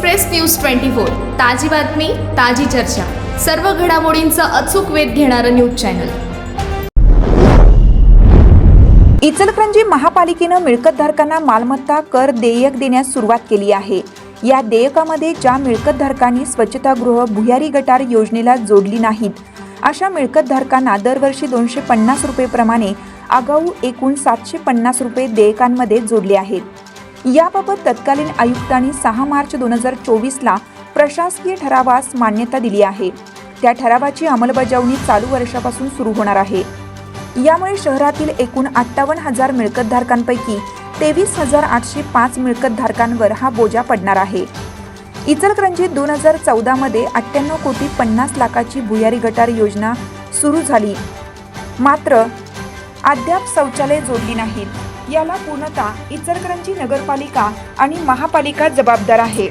Express news twenty four ताजी बातमी ताजी चर्चा. सर्व घडामोडींचा अचूक वेध घेणारं न्यूज चॅनल. इचलकरंजी महापालिकेनं मिळकतधारकांना मालमत्ता कर देयक देण्यास सुरुवात केली आहे. या देयकामध्ये ज्या मिळकतधारकांनी स्वच्छतागृह भुयारी गटार योजनेला जोडली नाहीत अशा मिळकतधारकांना दरवर्षी दोनशे पन्नास रुपयेप्रमाणे आगाऊ एकूण सातशे पन्नास रुपये देयकांमध्ये जोडले आहेत. याबाबत तत्कालीन आयुक्तांनी सहा मार्च दोन हजार चोवीसला प्रशासकीय ठरावास मान्यता दिली आहे. त्या ठरावाची अंमलबजावणी चालू वर्षापासून सुरू होणार आहे. यामुळे शहरातील एकूण अठ्ठावन्न हजार मिळकतधारकांपैकी तेवीस हजार आठशे पाच मिळकतधारकांवर हा बोजा पडणार आहे. इचलकरंजीत दोन हजार चौदामध्ये अठ्ठ्याण्णव कोटी पन्नास लाखाची भुयारी गटार योजना सुरू झाली. मात्र अद्याप शौचालय जोडली नाहीत. याला पूर्णतः इचलकरंजी नगरपालिका आणि महापालिका जबाबदार आहे.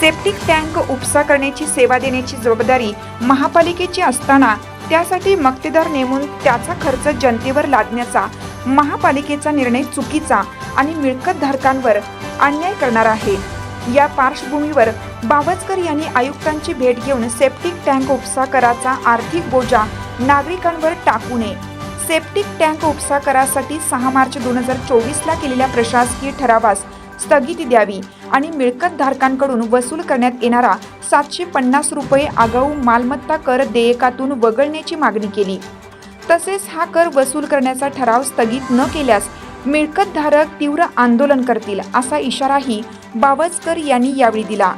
सेप्टिक टँक उपसा करण्याची सेवा देण्याची जबाबदारी महापालिकेची असताना त्यासाठी मक्तेदार नेमून त्याचा खर्च जनतेवर लादण्याचा महापालिकेचा निर्णय चुकीचा आणि मिळकतधारकांवर अन्याय करणार आहे. या पार्श्वभूमीवर बावचकर यांनी आयुक्तांची भेट घेऊन सेप्टिक टँक उपसा कराचा आर्थिक बोजा नागरिकांवर टाकू नये. सेप्टिक टँक उपसा करासाठी सहा मार्च दोन हजार चोवीसला केलेल्या प्रशासकीय ठरावास स्थगिती द्यावी आणि मिळकतधारकांकडून वसूल करण्यात येणारा सातशे पन्नास रुपये आगाऊ मालमत्ता कर देयकातून वगळण्याची मागणी केली. तसेच हा कर वसूल करण्याचा ठराव स्थगित न केल्यास मिळकतधारक तीव्र आंदोलन करतील असा इशाराही बावचकर यांनी यावेळी दिला.